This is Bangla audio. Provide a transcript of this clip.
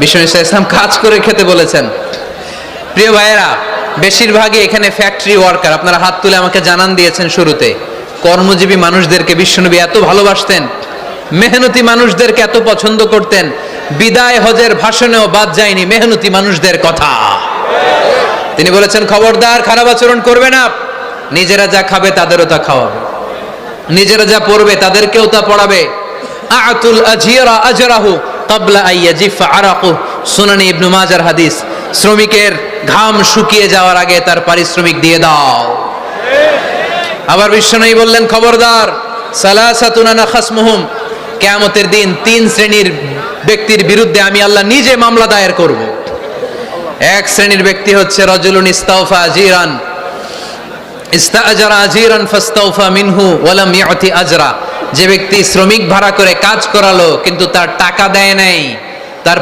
বিষ্ণু ইসলাম কাজ করে খেতে বলেছেন। প্রিয় ভাইয়েরা, বেশিরভাগই এখানে ফ্যাক্টরি ওয়ার্কার আপনারা হাত তুলে আমাকে জানান দিয়েছেন শুরুতে। কর্মজীবী মানুষদেরকে বিশ্বনবী এত ভালোবাসতেন, মেহনতি মানুষদেরকে এত পছন্দ করতেন, বিদায় হজের ভাষণেও বাদ যায়নি মেহনতি মানুষদের কথা। তিনি বলেছেন, খবরদার, খারাপ আচরণ করবে না, নিজেরা যা খাবে তাদেরও তা খাওয়াবে। নিজেরা যা পড়বে তাদেরকেও তা পড়াবে। আতুল আজিরা আজরাহু কাবলা আইয়া জিফা আরাকু, সুনানি ইবনু মাজার হাদিস। শ্রমিকের ঘাম শুকিয়ে যাওয়ার আগে তার পারিশ্রমিক দিয়ে দাও। আবার বিশ্বনবী বললেন, খবরদার সালাসাতুনানা খাসমুহুম। কিয়ামতের দিন তিন শ্রেণির ব্যক্তির বিরুদ্ধে আমি আল্লাহ নিজে মামলা দায়ের করব। এক শ্রেণির ব্যক্তি হচ্ছে রজুলুন ইস্তাউফা আজিরান। ইস্তাআজারা আজিরান ফাস্তাউফা মিনহু ওয়ালাম ইয়াতি আজরা। যে ব্যক্তি শ্রমিক ভাড়া করে কাজ করালো কিন্তু তার টাকা দেয় নাই তার